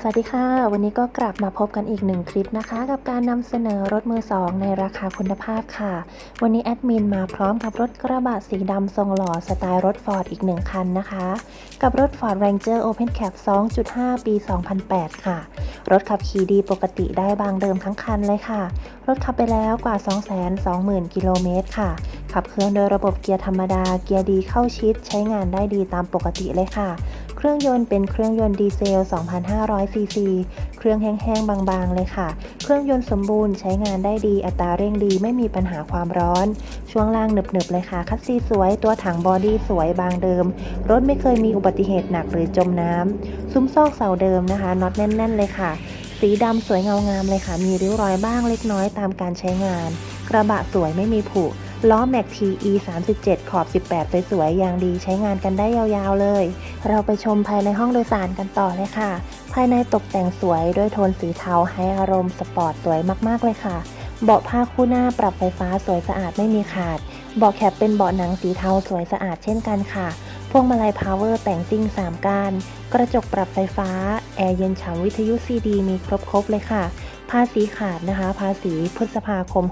สวัสดีค่ะ วันนี้ก็กลับมาพบกันอีกหนึ่งคลิปนะคะ กับการนำเสนอรถมือสองในราคาคุณภาพค่ะ วันนี้แอดมินมาพร้อมกับรถกระบะสีดำทรงหล่อสไตล์รถฟอร์ดอีกหนึ่งคันนะคะ กับรถ Ford Ranger Open Cap 2.5 ปี 2008 ค่ะ รถขับขี่ดีปกติได้บางเดิมทั้งคันเลยค่ะ รถขับไปแล้วกว่า 220,000 กิโลเมตรค่ะ ขับเคลื่อนโดยระบบเกียร์ธรรมดา เกียร์ดีเข้าชิดใช้งานได้ดีตามปกติเลยค่ะ เครื่องยนต์เป็นเครื่องยนต์ดีเซล 2,500 ซีซี เครื่องแห้งๆ บางๆ เลยค่ะ เครื่องยนต์สมบูรณ์ใช้งานได้ดี อัตราเร่งดี ไม่มีปัญหาความร้อน ช่วงล่างหนึบๆ เลยค่ะ คัสซีสวย ตัวถังบอดี้สวยบางเดิม รถไม่เคยมีอุบัติเหตุหนักหรือจมน้ำ ซุ้มซอกเสาเดิมนะคะ น็อตแน่นๆ เลยค่ะ สีดำสวยเงางามเลยค่ะ มีริ้วรอยบ้างเล็กน้อยตามการใช้งาน กระบะสวยไม่มีผุ ล้อแม็ก TE 37 ขอบ 18 สวยๆ อย่างดีใช้งานกันได้ยาวๆเลย เราไปชมภายในห้องโดยสารกันต่อเลยค่ะ ภายในตกแต่งสวยด้วยโทนสีเทาให้อารมณ์สปอร์ตสวยมากๆเลยค่ะ เบาะผ้าคู่หน้าปรับไฟฟ้าสวยสะอาดไม่มีขาด เบาะแคปเป็นเบาะหนังสีเทาสวยสะอาดเช่นกันค่ะพวงมาลัยพาวเวอร์แต่งซิ่ง 3ก้านกระจกปรับไฟฟ้า แอร์เย็นฉ่ำวิทยุซีดีมีครบๆเลยค่ะ ภาษีขาดนะคะ ภาษีพฤษภาคม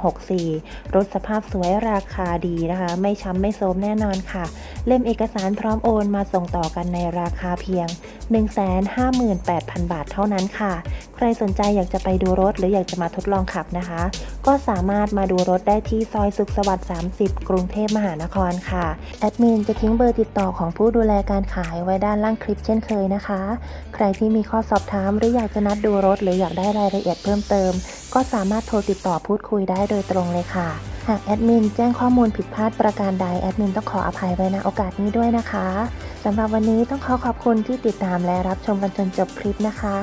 64 รถสภาพสวยราคาดีนะคะ ไม่ช้ำไม่โซมแน่นอนค่ะ เล่มเอกสารพร้อมโอนมาส่งต่อกันในราคาเพียง158,000 บาทเท่านั้นค่ะ ใครสนใจอยากจะไปดูรถหรืออยากจะมาทดลองขับนะคะ ก็สามารถมาดูรถได้ที่ซอยสุขสวัสดิ์ 30 กรุงเทพมหานครค่ะ แอดมินจะทิ้งเบอร์ติดต่อของผู้ดูแลการขายไว้ด้านล่างคลิปเช่นเคยนะคะ ใครที่มีข้อสอบถามหรืออยากจะนัดดูรถ หรืออยากได้รายละเอียดเพิ่มเติม ก็สามารถโทรติดต่อพูดคุยได้โดยตรงเลยค่ะ หากแอดมินแจ้งข้อมูลผิดพลาดประการใดแอดมินต้องขออภัยไว้นะโอกาสนี้ด้วยนะคะสำหรับวันนี้ต้องขอขอบคุณที่ติดตามและรับชมกันจนจบคลิปนะคะ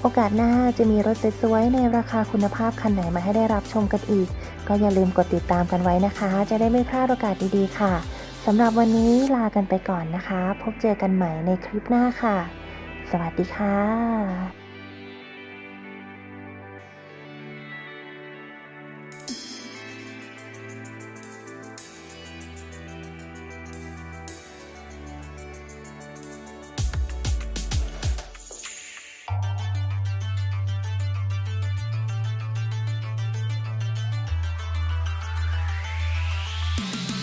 โอกาสหน้าจะมีรถสวยๆในราคาคุณภาพคันไหนมาให้ได้รับชมกันอีก ก็อย่าลืมกดติดตามกันไว้นะคะ จะได้ไม่พลาดโอกาสดีๆค่ะสำหรับวันนี้ลากันไปก่อนนะคะ พบเจอกันใหม่ในคลิปหน้าค่ะ สวัสดีค่ะ Bye.